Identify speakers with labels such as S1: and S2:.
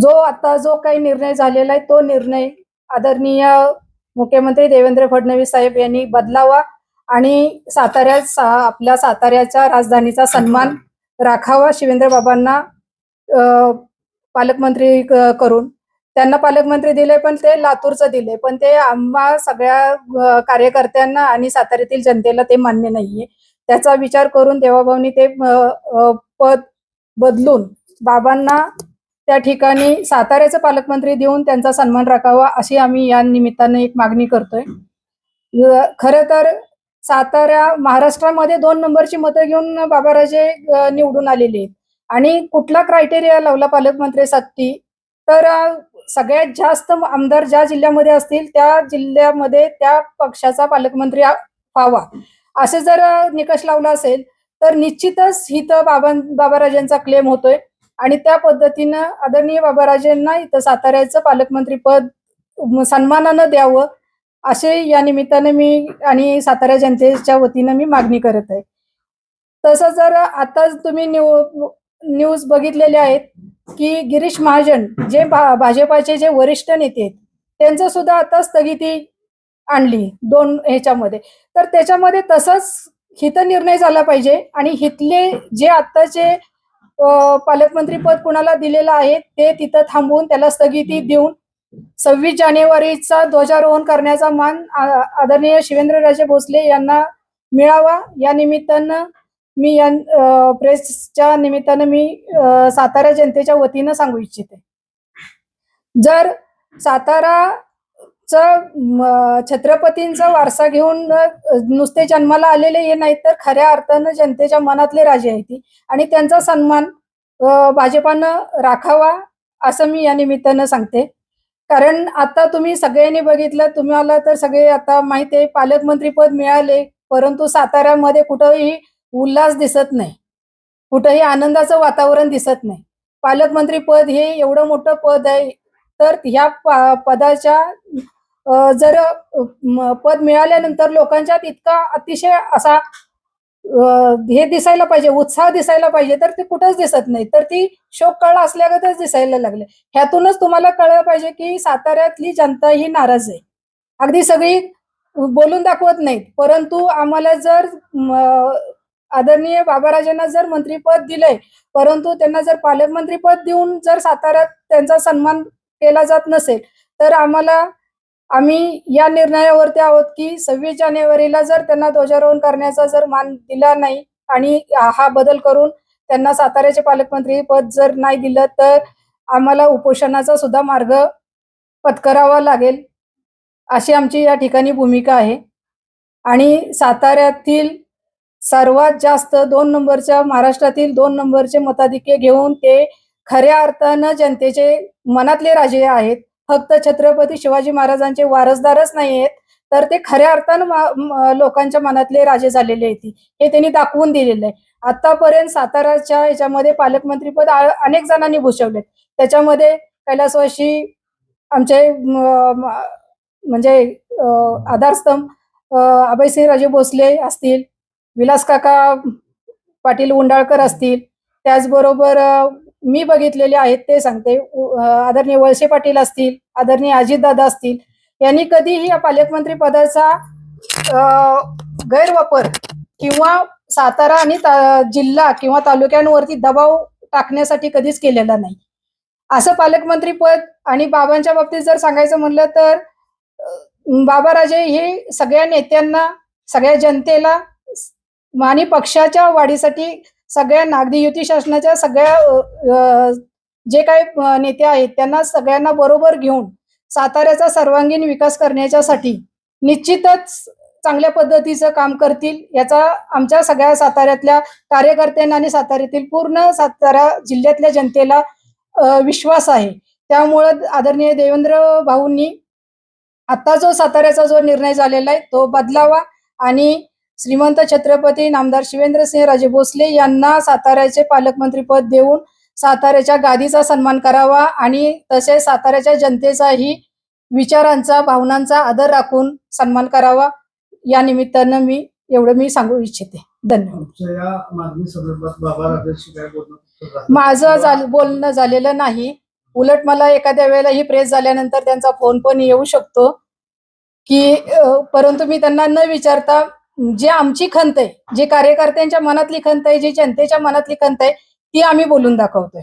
S1: जो आता जो काही निर्णय झालेला आहे तो निर्णय आदरणीय मुख्यमंत्री देवेंद्र फडणवीस साहेब यांनी बदलावा आणि साताऱ्यात सा- आपल्या साताऱ्याच्या राजधानीचा सन्मान राखावा शिवेंद्र बाबांना पालकमंत्री करून. त्यांना पालकमंत्री दिले पण ते लातूरचं दिले. पण ते आम्हा सगळ्या कार्यकर्त्यांना आणि साताऱ्यातील जनतेला ते मान्य नाहीये. त्याचा विचार करून देवाभाऊनी ते पद बदलून बाबांना त्या ठिकाणी साताऱ्याचे पालकमंत्री देऊन त्यांचा सन्मान राखावा अशी आम्ही या निमित्ताने एक मागणी करतोय. खर तर सातारा महाराष्ट्रामध्ये दोन नंबरची मतं घेऊन बाबाराजे निवडून आलेले आहेत. आणि कुठला क्रायटेरिया लावला पालकमंत्र्यासाठी तर सगळ्यात जास्त आमदार ज्या जिल्ह्यामध्ये असतील त्या जिल्ह्यामध्ये त्या पक्षाचा पालकमंत्री व्हावा. असे जर निकष लावला असेल तर निश्चितच हिथं बाबा बाबाराजांचा क्लेम होतोय. आणि त्या पद्धतीनं आदरणीय बाबाराजेंना इथं साताऱ्याचं पालकमंत्री पद सन्मानानं द्यावं असे या निमित्तानं मी आणि सातारा जनतेच्या वतीनं मी मागणी करत आहे. तसं जर आता तुम्ही न्यू न्यूज बघितलेले आहेत की गिरीश महाजन जे भा- भाजपाचे जे वरिष्ठ नेते आहेत त्यांचं सुद्धा आता स्थगिती आणली दोन ह्याच्यामध्ये. तर त्याच्यामध्ये तसंच हित निर्णय झाला पाहिजे आणि हितले जे आत्ताचे पालकमंत्री पद कुणाला दिलेलं आहे ते तिथं थांबवून त्याला स्थगिती देऊन सव्वीस जानेवारीचा ध्वजारोहण करण्याचा मान आदरणीय शिवेंद्रराजे भोसले यांना मिळावा. या निमित्तानं मी या अ, प्रेसच्या निमित्तानं मी सातारा जनतेच्या वतीनं सांगू इच्छिते. जर सातारा छत्रपतींचा वारसा घेऊन नुसते जन्माला आलेले हे नाहीत तर खऱ्या अर्थानं जनतेच्या मनातले राजे आहेत आणि त्यांचा सन्मान भाजपानं राखावा असं मी या निमित्तानं सांगते. कारण आता तुम्ही सगळ्यांनी बघितलं तुम्हाला तर सगळे आता माहिती आहे पालकमंत्री पद मिळाले परंतु साताऱ्यामध्ये कुठंही उल्हास दिसत नाही. कुठंही आनंदाचं वातावरण दिसत नाही. पालकमंत्री पद हे एवढं मोठं पद आहे तर ह्या पदाच्या जर पद मिळाल्यानंतर लोकांच्यात इतका अतिशय असा हे दिसायला पाहिजे उत्साह दिसायला पाहिजे तर ते कुठंच दिसत नाही. तर ती शोक कळ असल्यागतच दिसायला लागले. ह्यातूनच तुम्हाला कळलं पाहिजे की साताऱ्यातली जनता ही नाराज आहे. अगदी सगळी बोलून दाखवत नाहीत. परंतु आम्हाला जर आदरणीय बाबाराजांना जर मंत्रीपद दिलंय परंतु त्यांना जर पालकमंत्रीपद देऊन जर साताऱ्यात त्यांचा सन्मान केला जात नसेल तर आम्हाला आम्ही या निर्णयावरती आहोत की सव्वीस जानेवारीला जर त्यांना ध्वजारोहण करण्याचा जर मान दिला नाही आणि हा बदल करून त्यांना साताऱ्याचे पालकमंत्री पद जर नाही दिलं तर आम्हाला उपोषणाचा सुद्धा मार्ग पत्करावा लागेल अशी आमची या ठिकाणी भूमिका आहे. आणि साताऱ्यातील सर्वात जास्त दोन नंबरच्या महाराष्ट्रातील दोन नंबरचे मताधिक्य घेऊन ते खऱ्या अर्थानं जनतेचे मनातले राजे आहेत. फक्त छत्रपती शिवाजी महाराजांचे वारसदारच नाही आहेत तर ते खऱ्या अर्थानं लोकांच्या मनातले राजे झालेले आहेत. हे त्यांनी दाखवून दिलेलं आहे. आतापर्यंत साताराच्या याच्यामध्ये पालकमंत्रीपद अनेक जणांनी भूषवलेत. त्याच्यामध्ये कैलासवाशी आमचे म्हणजे आधारस्तंभ अ, अभयसिंहराजे भोसले असतील विलास काका पाटील उंडाळकर असतील त्याचबरोबर मी बघितलेले आहेत ते सांगते. आदरणीय वळसे पाटील असतील आदरणीय अजितदादा असतील यांनी कधीही या पालकमंत्री पदाचा गैरवापर किंवा सातारा आणि ता- जिल्हा किंवा तालुक्यांवरती दबाव टाकण्यासाठी कधीच केलेला नाही. असं पालकमंत्री पद आणि बाबांच्या बाबतीत जर सांगायचं म्हणलं तर बाबा राजे हे सगळ्या नेत्यांना सगळ्या जनतेला आणि पक्षाच्या वाढीसाठी सगळ्या नागरी युती शासनाच्या सगळ्या जे काही नेते आहेत त्यांना सगळ्यांना बरोबर घेऊन साताऱ्याचा सर्वांगीण विकास करण्याच्यासाठी निश्चितच चांगल्या पद्धतीचं काम करतील याचा आमच्या सगळ्या साताऱ्यातल्या कार्यकर्त्यांना आणि साताऱ्यातील पूर्ण सातारा जिल्ह्यातल्या जनतेला विश्वास आहे. त्यामुळं आदरणीय देवेंद्र भाऊंनी आता जो साताऱ्याचा जो निर्णय झालेला आहे तो बदलावा आणि श्रीमंत छत्रपती नामदार शिवेंद्रसिंह राजे भोसले यांना साताऱ्याचे पालकमंत्री पद देऊन साताऱ्याच्या गादीचा सन्मान करावा आणि तसेच साताऱ्याच्या जनतेचाही विचारांचा भावनांचा आदर राखून सन्मान करावा. या निमित्तानं मी एवढं मी सांगू इच्छिते. धन्यवाद? माझं बोलणं झालेलं नाही. उलट मला एखाद्या वेळेला ही प्रेस झाल्यानंतर त्यांचा फोन पण येऊ शकतो. की परंतु मी त्यांना न विचारता जी आमची खंत आहे जी कार्यकर्त्यांच्या मनातली खंत आहे जी जनतेच्या मनातली खंत आहे ती आम्ही बोलून दाखवतोय.